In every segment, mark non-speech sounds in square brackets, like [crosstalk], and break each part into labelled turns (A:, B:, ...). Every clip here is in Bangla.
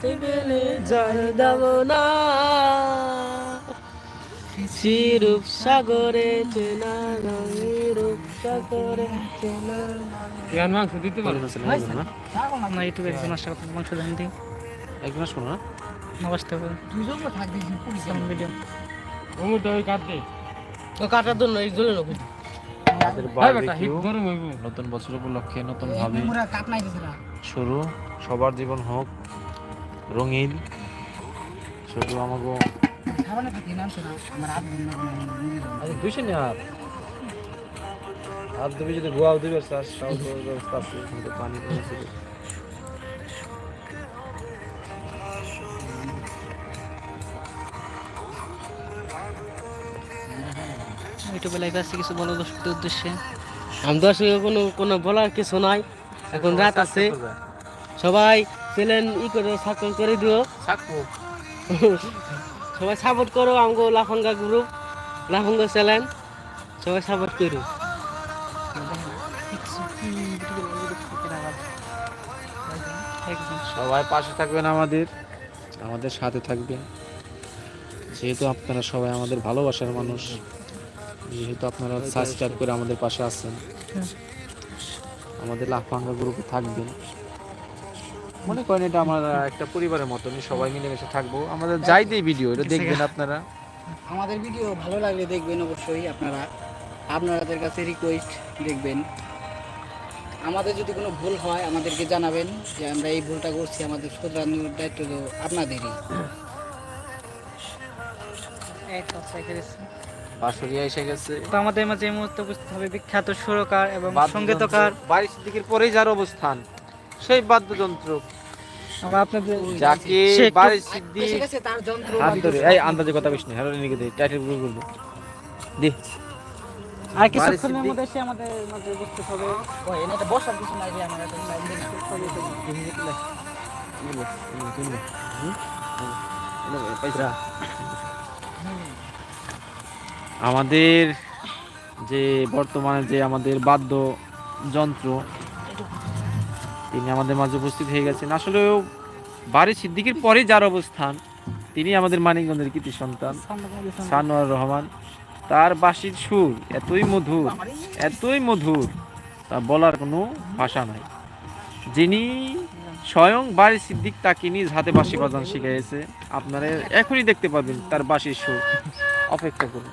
A: হাতে পেলে জল দেব না সিরূপ সাগরে চেনা রঙে রূপ সাগরে চেনা
B: ইয়ান মাংস দিতে পারো
C: না
D: না ইউটিউবে একজন আসা কথা মাংস জানি দিই
C: এক মাস শোনো না
D: হবে ভিডিও
B: ওমুটা ওই কাট দে
A: ও কাটার জন্য এই জন্য লোক
C: নতুন বছর উপলক্ষে নতুন ভাবে শুরু। সবার জীবন হোক। রঙিন। শুধু আমাকে আরে দুইশো নি হাত হাত দিবি যদি গোয়াও দিবে স্যার সব ব্যবস্থা আছে। পানি
D: ইউটিউবে লাইভ আছে কিছু বলো দর্শকদের উদ্দেশ্যে।
A: আমি তো আসলে কোনো কোনো বলার কিছু নাই। এখন রাত আছে। সবাই চ্যানেল ই করে সাবস্ক্রাইব করে দিও। [laughs] সবাই সাপোর্ট করো আমাকে লাফাঙ্গা গ্রুপ লাফাঙ্গা চ্যানেল সবাই সাপোর্ট করো।
C: সবাই পাশে থাকবেন আমাদের আমাদের সাথে থাকবেন। যেহেতু আপনারা সবাই আমাদের ভালোবাসার মানুষ যেহেতু আপনারা সাবস্ক্রাইব করে আমাদের পাশে আছেন আমাদের লাফাঙ্গা গ্রুপে থাকবেন। মনে করেন এটা আমার একটা পরিবারের মতনই সবাই মিলেমিশে থাকব। আমাদের যাই দিই ভিডিও এটা দেখবেন আপনারা।
E: আমাদের ভিডিও ভালো লাগলে দেখবেন অবশ্যই আপনারা। আপনাদের কাছে রিকোয়েস্ট দেখবেন। আমাদের যদি কোনো ভুল হয় আমাদেরকে জানাবেন যে আমরা এই ভুলটা করছি আমাদের শোধরানোর দায়িত্ব তো আপনাদেরই।
C: এসে গেছে।
D: তো আমাদের মাঝে এই মুহূর্তে উপস্থিত হবে বিখ্যাত সুরকার এবং সঙ্গীতকার।
C: বাড়ি সিদ্দিকের পরেই যার অবস্থান। সেই বাদ্যযন্ত্র।
D: আপনাদের
C: যাকে বাড়ি সিদ্ধি
E: এসে গেছে তার যন্ত্র
C: হাত ধরে। এই আন্দাজে কথা বেশ হ্যালো নিকে দে টাইটেলগুলো বলব। দি।
D: আর কিছুক্ষণের মধ্যে এসে আমাদের মাঝে উপস্থিত হবে।
E: ও এনে তো বসার কিছু নাই রে আমার একটা লাইন দিন
C: পয়সা আমাদের যে বর্তমানে যে আমাদের বাদ্য যন্ত্র তিনি আমাদের মাঝে উপস্থিত হয়ে গেছেন। আসলেও বাড়ি সিদ্দিকির পরে যার অবস্থান তিনি আমাদের মানিকগঞ্জের কৃতি সন্তান, সানোয়ার রহমান। তার বাঁশির সুর এতই মধুর এতই মধুর, তা বলার কোনো ভাষা নাই। যিনি স্বয়ং বাড়ি সিদ্দিক, তাকে নিজ হাতে বাঁশি বাজান শিখাইছে। আপনারা এখনই দেখতে পাবেন তার বাঁশির সুর। অপেক্ষা করুন।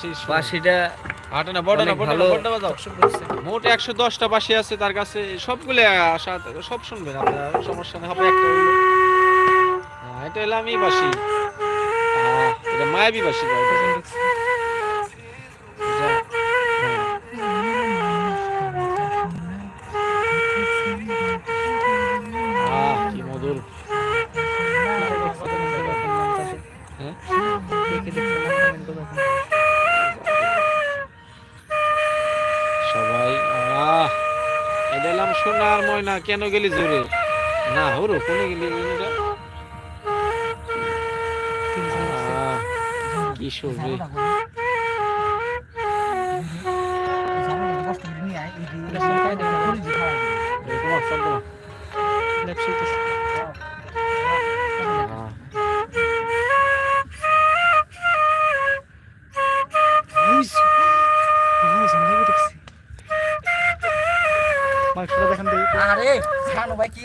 C: করবি
A: আসলে বাসিটা
C: আটা না বড় বড় বাজাও। মোট একশো দশটা বাসি আছে তার কাছে। সবগুলো আশা সব শুনবেন আপনার সমস্যা না হবে একটা এটা হলো আমি বাসি এটা মায়াবী বাসি সবাই আহ এটা সোনার ময়না কেন গেলি জোরে? না হরো কোনে গেলি তোমার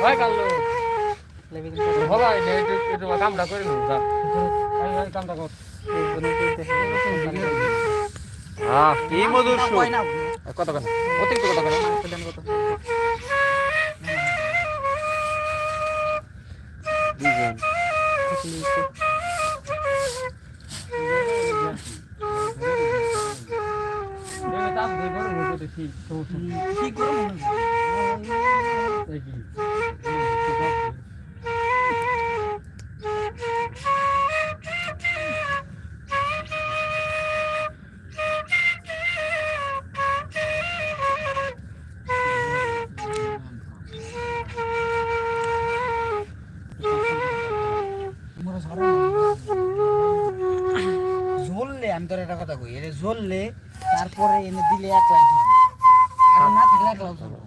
B: কালো বলা এটা এটা কামটা করে নো যা। এই, এই, কামটা কর।
C: আহ কি মধুর সুর। কত কেন অতিরিক্ত কত কেন দুজন
B: এই তাপ দে বড় হয়ে গেছে ঠিক সমস্যা
E: কি করব ঝোললে আমি তোর একটা কথা কই এটা ঝোললে তারপরে এনে দিলে এক লাখ আর না থাকলে এক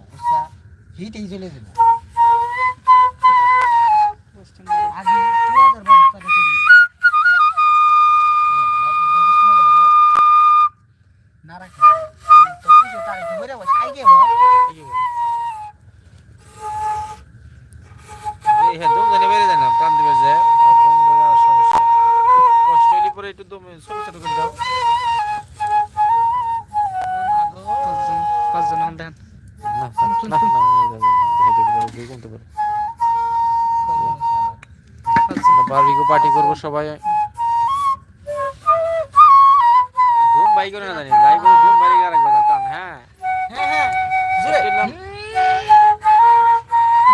E: ঝোলবো এই চলে যাবে আগে পুরাদের ব্যবস্থাটা
C: সবাই। ঘুম বাই করে না জানি যাই করে ঘুম রাখবে টান হ্যাঁ।
E: হ্যাঁ হ্যাঁ জোরে
C: করলাম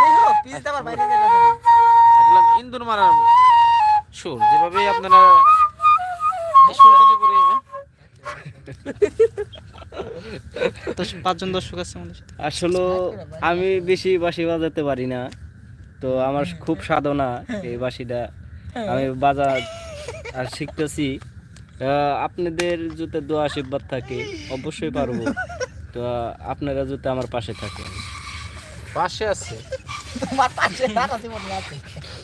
E: দেখো পিস আবার বাইরে যাবে
C: একলাম ইন্দুর মারার সুর যেভাবে আপনারা এই সুর দিলে পরে হ্যাঁ?
D: দশ পাঁচজন দর্শক আছে আমাদের
A: আসলে আমি বেশি বাঁশি বাজাতে পারি না তো আমার খুব সাধনা এই বাঁশিটা। আমি বাজা আর শিখতেছি। আহ, আপনাদের যদি দোয়া আশীর্বাদ থাকে অবশ্যই পারব। তো আপনারা যদি আমার পাশে থাকেন।
C: পাশে আছে।
E: পাশে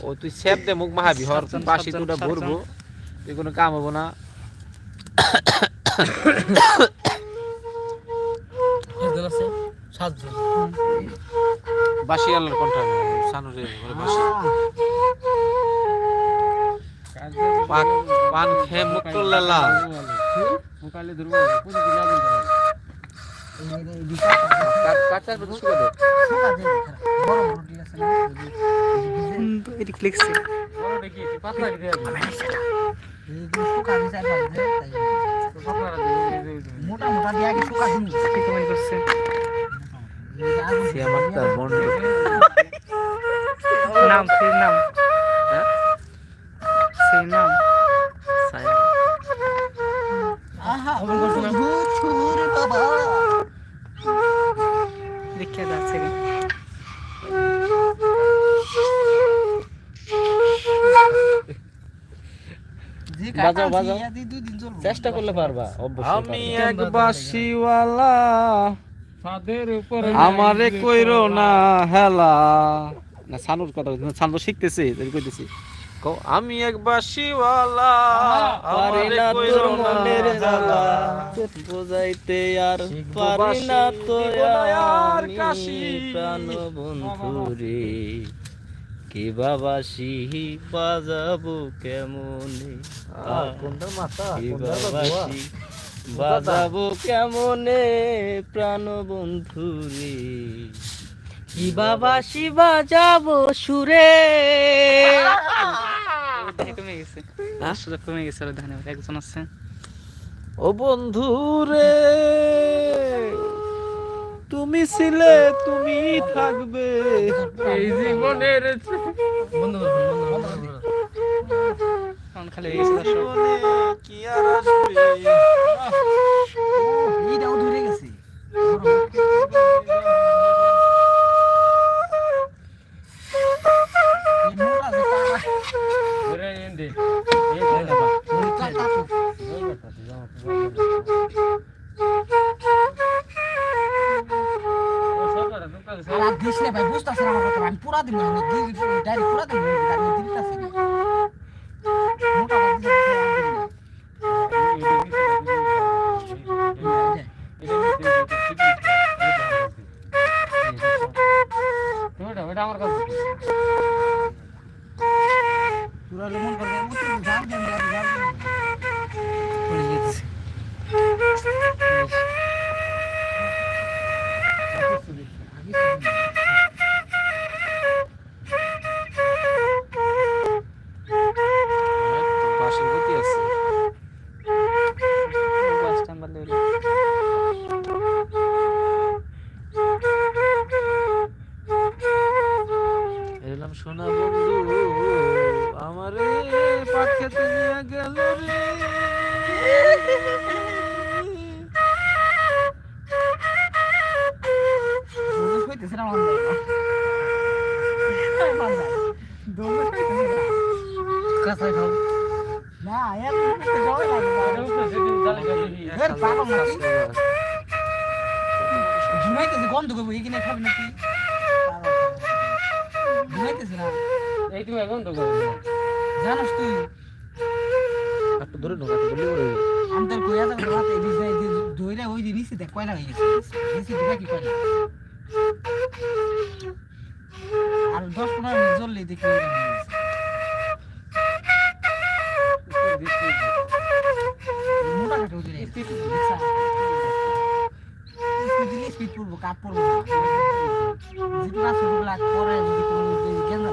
C: ও তুই সেপ দে মুখ মাহাবি হর
D: সাতজন,
C: তুটা। ভরবো তুই কোনো কাম হব না। বাসি আল্লাহর কণ্ঠ সানুরে বলে বাসি পান পান খেয়ে করলে লাল
B: মুকালে ধরবো পুরো দিন আগুন ধরে
C: কাটার প্রতি শুরু দে
E: বড় বড় ঠিক আছে না
D: এদিক
B: বড় দেখি পাতলা কি দেবে
E: শুকা দিছে আর শুকা দিন
D: কি কমেন্ট করছে
C: সে আমার তার বন্ধ
D: নাম নাম।
E: ছুর বাবা
D: দেখে যাচ্ছে
A: বাজাও, বাজাও। চেষ্টা করলে পারবা অবশ্যই
C: আমি। এক বাসিওয়ালা আমারে কইরো না হেলা। না সানুর কথা সানু শিখতেছে কইতেছি। কও আমি এক বাসিওয়ালা
A: পারি না তোর মনের জ্বালা। বোঝাইতে আর পারি না তো
C: আর কাশি।
A: প্রাণ বন্ধু রে কি বাবাসি বাজাবো কেমনে? কি বাবাসি বাজাবো কেমনে প্রাণ বন্ধু রে কি বাবাসি বাজাবো সুরে।
D: কমে গেছে দর্শক কমে গেছে ধন্যবাদ। একজন আছে।
C: ও বন্ধু রে তুমি ছিলে তুমি থাকবে।
B: এই জীবনের
E: বন্ধ করো বন্ধ
D: কারণ খালি হয়ে
C: কি আর আসবে?
E: natural. Lo más
D: কাঁচাই খাও
E: না, নাকি? ঘুমাইতেছে, গন্ধ করব, এখানে খাবি নাকি? ঘুমাইতেছে না।
B: এই তুমি এখন তো করো
E: জানোস তুই
C: একটু ধরে ঢোকা একটু ধরে
E: আমি তোর কইয়া যাব রাতে যে নিচে দেখ দশ পনেরো মিনিট জ্বললেই দেখি ওইরকম গেছে। মোটা কাটা উঠে গেছে। দেখছা? Speed দিলে speed পড়ব, কাট পড়ব। যেটুকু আছে ওগুলা করে যদি কোনো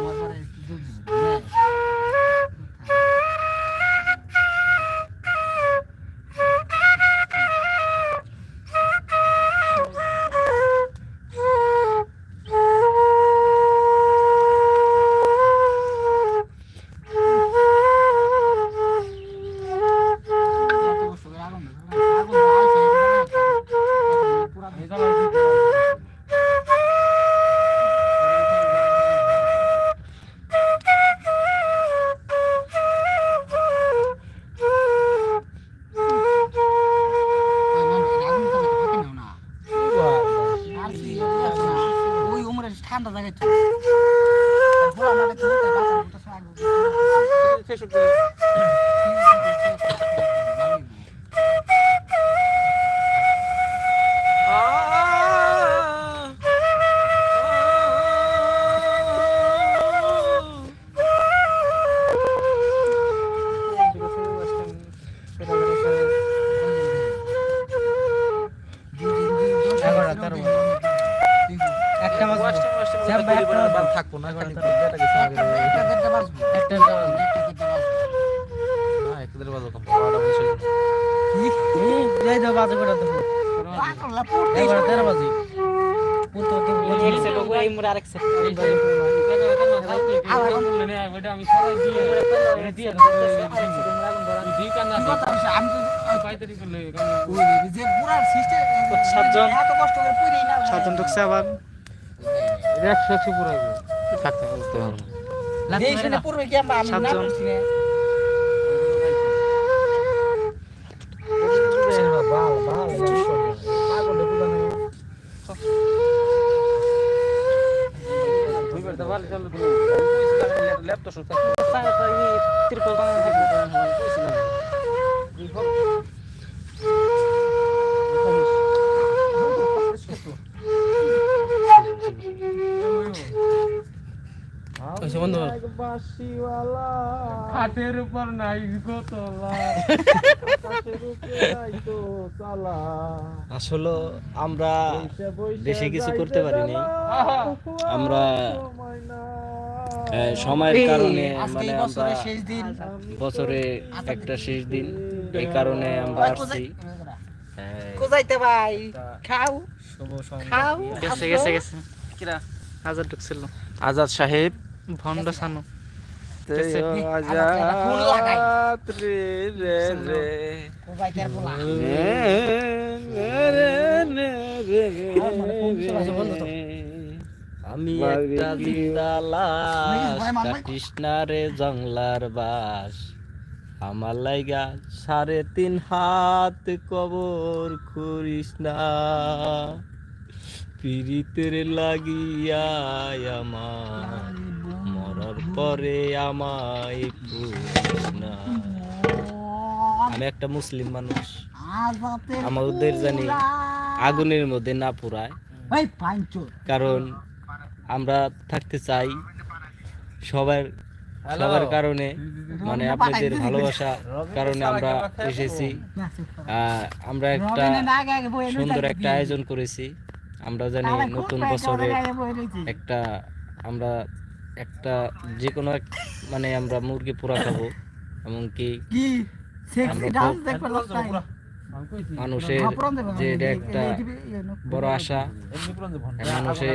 B: আমি
E: তো
B: পাইতারি করলে
E: ওই যে পুরা সিস্টেম
D: সাতজন।
E: এত কষ্ট করে পুরেই না
D: সাতজন ঢুকছে আবার
B: একশো একশো পুরো
C: থাকতে পারব না।
E: এই শুনে পড়বে কি আমরা আমি না
D: সাতজন।
E: করছি না
B: দুইবার তো ভালো চলো ল্যাপটপ শুনতে
D: তিরপল বানানো থাকবে ওইসব বন্ধু
B: খাটের উপর নাই গোতলা
A: আসলে আমরা বেশি কিছু করতে পারিনি। আমরা সময়ের কারণে মানে আমরা
E: বছরের শেষ দিন।
A: বছরে একটা শেষ দিন এই কারণে আমরা আসছি।
E: কোজাইতে ভাই? খাও। খাও
D: গেছে গেছে গেছে। কিরা? হাজার ঢুকছিল।
C: আজাদ সাহেব।
D: ভন্ড সানু।
A: আজাদ রে রে। রে। আমি একটা লাশ কৃষ্ণারে জংলার বাস। আমার লাইগা সাড়ে তিন হাত কবর করিস না। পীড়িতের লাগিয়া আমার মরার পরে আমায় পুরিস না। আমি একটা মুসলিম মানুষ। আমাদের জানি আগুনের মধ্যে না পুরায়। কারণ আমরা থাকতে চাই সবার সবার কারণে মানে আপনাদের ভালোবাসা কারণে আমরা এসেছি। আমরা একটা সুন্দর একটা আয়োজন করেছি। আমরা জানি নতুন বছরে একটা আমরা একটা যে কোনো এক- মানে আমরা মুরগি পোড়া খাব। [laughs] এমনকি আমরা মানুষের যে এটা একটা বড় আশা মানুষে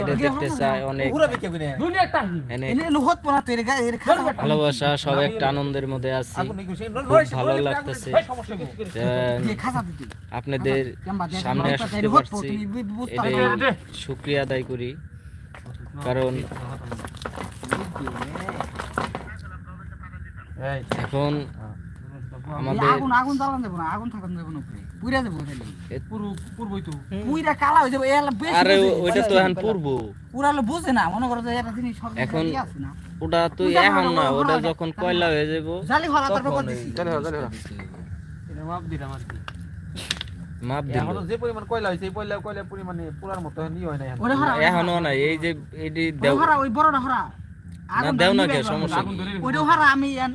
A: এটা দেখতে চায় অনেক। ভালোবাসা সব একটা আনন্দের মধ্যে আছি। খুব ভালো লাগতেছে। আপনাদের সামনে আসতে পারছি। এটাই শুক্রিয়া আদায় করি। কারণ এখন আমাদের
E: আগুন আগুন জ্বালান দেবো না আগুন থাকান দেবো না উপরে। পুইরা দেবো তাহলে
B: পূর্বই তো।
E: পুইরা কালা হয়ে যাবে এলা বেশি
A: আরে ওইটা তো এখন পূর্ব।
E: পুরা বুঝে না মনে করো যে একটা জিনিস সব
A: এখন
E: আছে না।
A: ওটা তো এখন না ওটা যখন কয়লা হয়ে যাব
E: জালি হলা তারপর করে দিছি
B: এটা মাপ দিলাম আর কি
A: মাপ দিল
C: এখনও যে পরিমাণ কয়লা হয়েছে এই কয়লা কয়লা পরিমাণে পুরার মতো এখন হয় না এখন।
E: ওরে হরা
A: এখনও না এই যে এটি দেও
E: হরা ওই বড়টা হরা।
A: না দেও না কে সমস্যা
E: ওইটা হরা আমি এন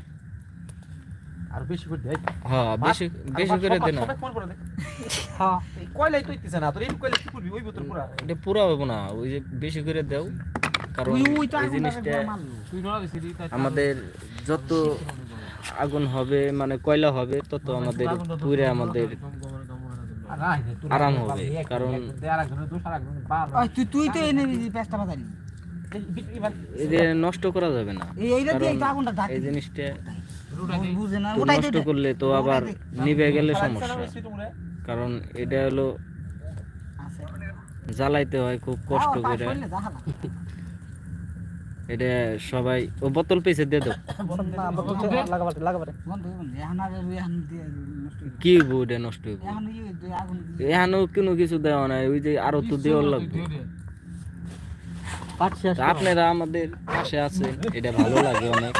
C: আর বেশি করে দেয়
A: হ্যাঁ বেশি বেশি করে দে না। [laughs]
E: হ্যাঁ
C: কয়লাই তো ইতিছে না তোর এই কয়লা কি করবি? ওই বোতল পুরা।
A: এটা পুরা হবে না ওই যে বেশি করে দেও কারণ এই জিনিসটা আমাদের যত আগুন হবে মানে কয়লা হবে তত আমাদের পুরে আমাদের আরাম হবে, কারণ-
E: তুই তুই তো এনে দিবি পেস্তা বাজারি
A: নষ্ট করা যাবে না
E: এই
A: জিনিসটা নষ্ট করলে তো আবার নিভে গেলে সমস্যা। কারণ এটা হলো জ্বালাইতে হয় খুব কষ্ট করে। এটা সবাই ও বোতল পিছে
E: নষ্ট হয়ে
A: কি হইব এটা নষ্ট হইব? এখানেও কোনো কিছু দেওয়া নাই ওই যে আরও তো দেওয়ার লাগবে। আপনারা আমাদের পাশে আছে এটা ভালো লাগে অনেক।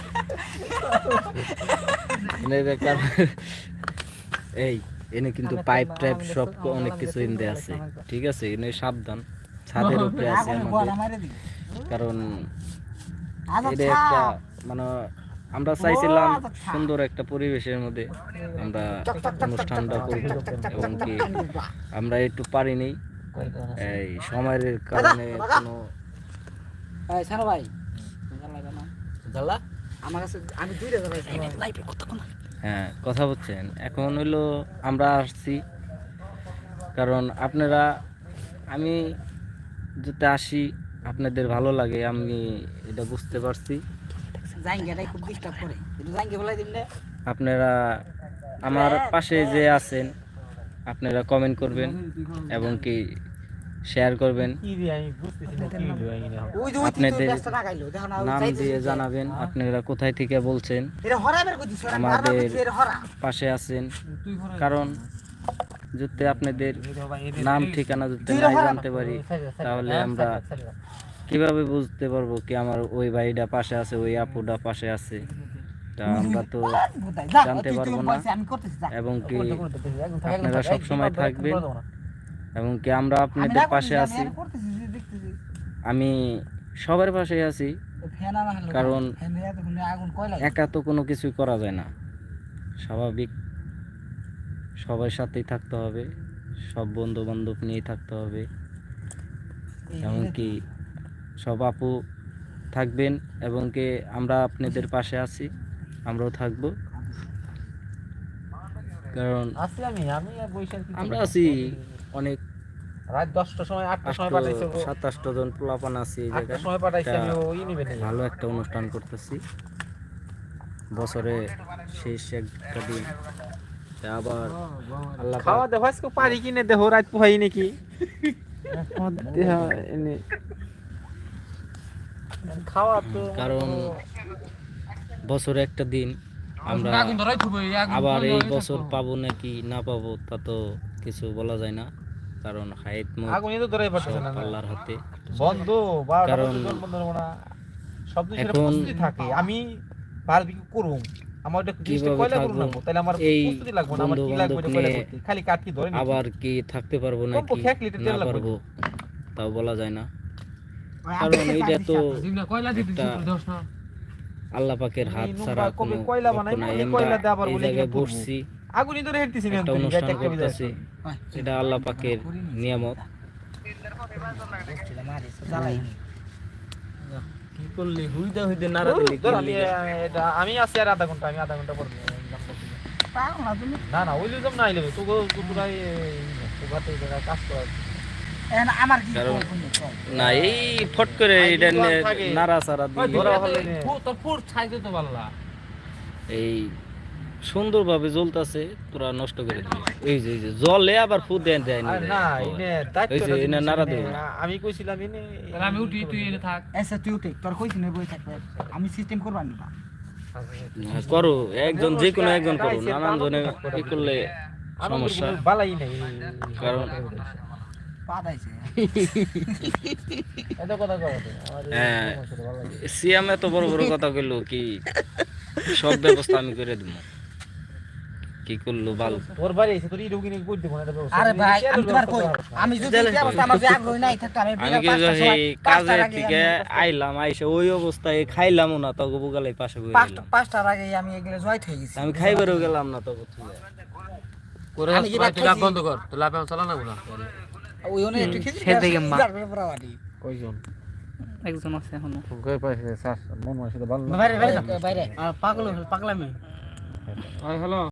A: এই এনে কিন্তু পাইপ টাইপ সব অনেক কিছু ইন্দে আছে। ঠিক আছে এনে সাবধান। ছাদের [laughs] উপরে আছে আমাদের।
E: দিবি।
A: কারণ
E: আচ্ছা,
A: এটা একটা মানে আমরা চাইছিলাম সুন্দর একটা পরিবেশের মধ্যে আমরা অনুষ্ঠানটা করব এবং কি আমরা একটু পারিনি এই সময়ের কারণে কোনো
E: ভাই।
A: জ্বালা
E: আমার কাছে আমি দুইটা জ্বালাইছি।
A: হ্যাঁ কথা বলছেন। এখন হইল আমরা আসছি। কারণ আপনারা আমি যেতে আসি আপনাদের ভালো লাগে আমি এটা বুঝতে পারছি।
E: জাইঙ্গাটাই খুব ডিস্টার্ব করে। একটু বলাই দিন
A: আপনারা আমার পাশে যে আছেন আপনারা কমেন্ট করবেন। এবং কি শেয়ার করবেন। আপনাদের নাম দিয়ে জানাবেন আপনারা কোথায় থেকে বলছেন। আমাদের- পাশে আছেন। কারণ যদি আপনাদের নাম ঠিকানা যদি নাই জানতে পারি। তাহলে আমরা কীভাবে বুঝতে পারব কি আমার ওই বাড়িটা পাশে আছে ওই আপুটা পাশে আছে? তা আমরা তো জানতে পারব না। এবং কি
C: আপনারা
A: আপনারা সব সময় থাকবেন। এবং কি আমরা আপনাদের পাশে আছি। আমি সবার পাশে আছি। কারণ একা তো কোনো কিছুই করা যায় না। স্বাভাবিক সবার সাথেই থাকতে হবে সব বন্ধু বান্ধব নিয়ে থাকতে হবে। এমনকি সব আপু থাকবেন এবং কি আমরা আপনাদের পাশে আছি আমরাও থাকব। কারণ
C: আমি আমি আর বৈশাখ কি
A: আমরা আছি। অনেক
C: রাত দশটার সময় আটটার সময়
A: আটটো
C: পাঠাইছে ও-
A: সাতাশটো জন পোলাপান আছি এই জায়গায়।
C: সময় পাঠাইছে আমি
A: একটা
C: ওই নিবে
A: ভালো একটা অনুষ্ঠান করতেছি। বছরে শেষ একটা দিন। আবার আল্লাহ
C: খাওয়া দাওয়া আজকে পারি কিনে দেহ রাত পোহাই নাকি এনে খাওয়া তো
A: কারণ বছরে একটা দিন আমরা আবার এই বছর পাবো নাকি না পাবো তা তো কিছু বলা যায় না। কারণ হাইট মুখ
C: আগুনই তো ধরাই পারতেছে না
A: আল্লাহর হাতে।
C: বন্ধ বারোটা
A: কারণ
C: বন্ধ করব না। সব কিছু
A: এখন-
C: প্রস্তুতি থাকে। আমি বারবিকিউ করুম আমার
A: কীভাবে
C: জিনিসটা কয়লা করুম
A: থাকব?
C: লাগবো তাহলে আমার প্রস্তুতি লাগবে না আমার কি লাগবে এটা কয়লা করতে? খালি কাঠ কি ধরে নিচ্ছি।
A: আবার কি থাকতে পারব নাকি?
C: কমপক্ষে এক লিটার
A: না
C: তেল লাগবে।
A: পারব। তাও বলা যায় না। কারণ এইটা তো
B: কয়লা দিতে দোষ না?
A: আল্লাহ পাকের হাত ছাড়া কোনো
C: কয়লা বানাই, কয়লা আবার
A: এই
C: বলে
A: বসছি।
C: আগুনই ধরে হেঁটতেছি
A: একটা অনুষ্ঠান করতেছি। এটা আল্লাহ পাকের নিয়ামত। কি করলি? হুইদা হুইদা
C: ধর, আমি, আহ, এটা- আমি আছি আর আধা ঘণ্টা আমি আধা ঘণ্টা পর না না ওই লুজাম না আইলে তো পুরাই তোগাতে কাজ করা
E: না,
A: এই ফট করে এটা
C: ছাইতে তো পারলা।
A: এই সুন্দরভাবে জ্বলতাছে তোরা নষ্ট করে দিবি এই যে এই যে জলে আবার ফুদ দেন দেয় না
C: আর না ইনে
A: এই যে এনে নাড়া দেবে
C: আমি কইছিলাম ইনে
B: তাহলে আমি উঠি তুই এনে থাক।
E: আচ্ছা তুই উঠে তোর কইছি না বই থাকবে। আমি সিস্টেম করবার না।
A: করো একজন যে কোনো একজন করো নানান জনে কি করলে সমস্যা?
C: বালাই নাই।
A: কারণ
E: দাইছে [laughs]
C: এত
A: হ্যাঁ সিএম এত বড় বড় কথা কইলো কি? সব ব্যবস্থা আমি করে দিব কি করল বাল?
C: তোর বাড়ি এসে তোর ইরো কিনে কই দেব না
E: আরে ভাই আমি তোমার কই। আমি যদি এই অবস্থা আমার আগ্রহ নাই থাকতো আমি
A: আমি
E: বিকাল
A: কি সেই
E: সময় পাঁচটার
A: কাজের
E: আগে
A: থেকে আইলাম আইসে ওই অবস্থায় খাইলামও না বুকালে পাশে বই
E: পাঁচটা পাঁচটার আগে আমি এগুলো জয়েট হয়ে গেছি।
A: আমি খাইবারও গেলাম না
B: করে তুই লাভ বন্ধ কর তুই লাভ চালা না? গুলা
E: ওই অনেক একটু খেয়েছি
D: সেদিকে মা।
C: কয়জন?
D: একজন আছে এখনও।
C: কই স্যার মন মাসে ভালো
E: বাইরে বাইরে। বাইরে। পাগল পাগলামি।
B: হ্যালো।